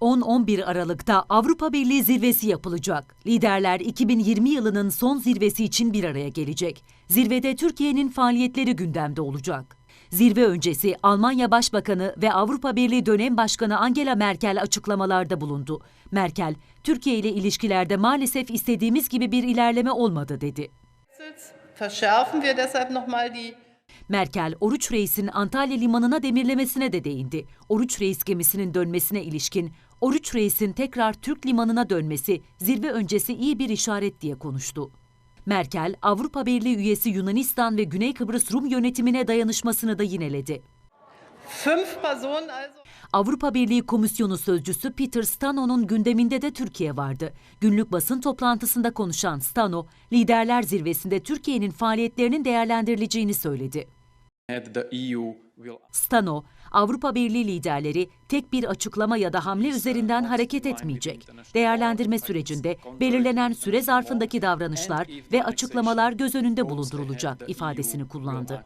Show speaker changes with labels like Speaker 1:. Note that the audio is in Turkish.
Speaker 1: 10-11 Aralık'ta Avrupa Birliği zirvesi yapılacak. Liderler 2020 yılının son zirvesi için bir araya gelecek. Zirvede Türkiye'nin faaliyetleri gündemde olacak. Zirve öncesi Almanya Başbakanı ve Avrupa Birliği dönem başkanı Angela Merkel açıklamalarda bulundu. Merkel, Türkiye ile ilişkilerde maalesef istediğimiz gibi bir ilerleme olmadı dedi.
Speaker 2: Verschärfen wir deshalb nochmal die
Speaker 1: Merkel, Oruç Reis'in Antalya limanına demirlemesine de değindi. Oruç Reis gemisinin dönmesine ilişkin, Oruç Reis'in tekrar Türk limanına dönmesi zirve öncesi iyi bir işaret diye konuştu. Merkel, Avrupa Birliği üyesi Yunanistan ve Güney Kıbrıs Rum yönetimine dayanışmasını da yineledi. Avrupa Birliği Komisyonu Sözcüsü Peter Stano'nun gündeminde de Türkiye vardı. Günlük basın toplantısında konuşan Stano, liderler zirvesinde Türkiye'nin faaliyetlerinin değerlendirileceğini söyledi. Stano, Avrupa Birliği liderleri tek bir açıklama ya da hamle üzerinden hareket etmeyecek. Değerlendirme sürecinde belirlenen süre zarfındaki davranışlar ve açıklamalar göz önünde bulundurulacak ifadesini kullandı.